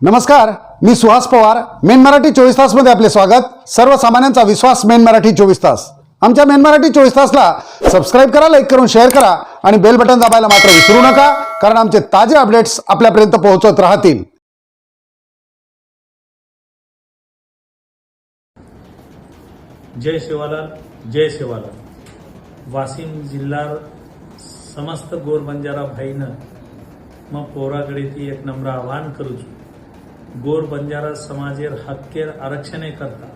नमस्कार मी सुहास पवार. मेन मराठी चोवीस तासमध्ये आपले स्वागत. सर्वसामान्यांचा विश्वास मेन मराठी चोवीस तास. आमच्या मेन मराठी चोवीस तासला सबस्क्राईब करा लाईक करून शेअर करा आणि बेल बटन दाबायला मात्र विसरू नका कारण आमचे ताजे अपडेट्स आपल्यापर्यंत पोहोचत राहतील. जय सेवालाल जय सेवालाल वाशिम जिल्हा समस्त गोर बंजारा भाईनं मग पोराकडे ती एक नम्र आवाहन करू गोर बंजारा समाजेर हक्केर आरक्षणे करता।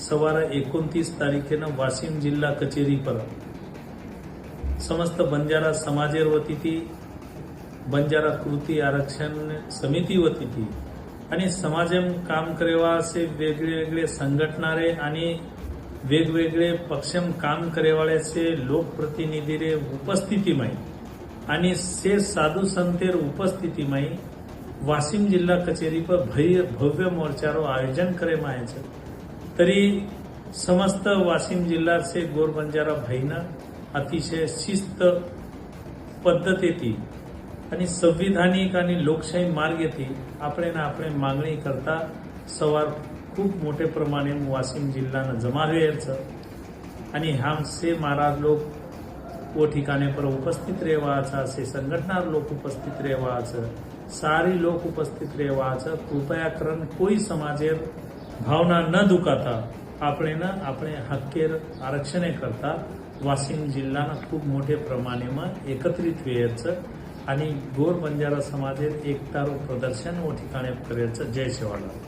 सवारा एकोणतीस तारखेनं वाशिम जिल्हा कचेरी परत। समस्त बंजारा समाजेर वती बंजारा कृती आरक्षण समिती वती आणि समाजम काम करेवा असे वेगवेगळे संघटणारे संघटनारे आणि वेगवेगळे पक्षम काम करेवाळ्याचे लोकप्रतिनिधी उपस्थितीमाई आणि से साधू संतेर उपस्थितीमाई वाशिम जिल्हा कचेरी पर भय भव्य मोर्चारो आयोजन करे मायचं तरी समस्त वाशिम जिल्हा से गोर बंजारा भाईना अतिशय शिस्त पद्धत येते आणि संविधानिक आणि लोकशाही मार्ग येते आपण ना आपण मागणी करता सवार खूप मोठे प्रमाणे वाशिम जिल्ह्यानं जमा आणि हा से महाराज लोक व ठिकाणी पर उपस्थित रेवाचं असे संघटणार लोक उपस्थित रेवाचं सारी लोक उपस्थित रेवाचं कृपया करण कोई समाजे भावना न दुखाता आपणे ना आपणे हक्केर आरक्षणे करता वाशिम जिल्हा खूप मोठे प्रमाणे मग एकत्रित व्हायचं आणि गोर बंजारा समाजे एकतारो प्रदर्शन व ठिकाणी करायचं जय शेवाला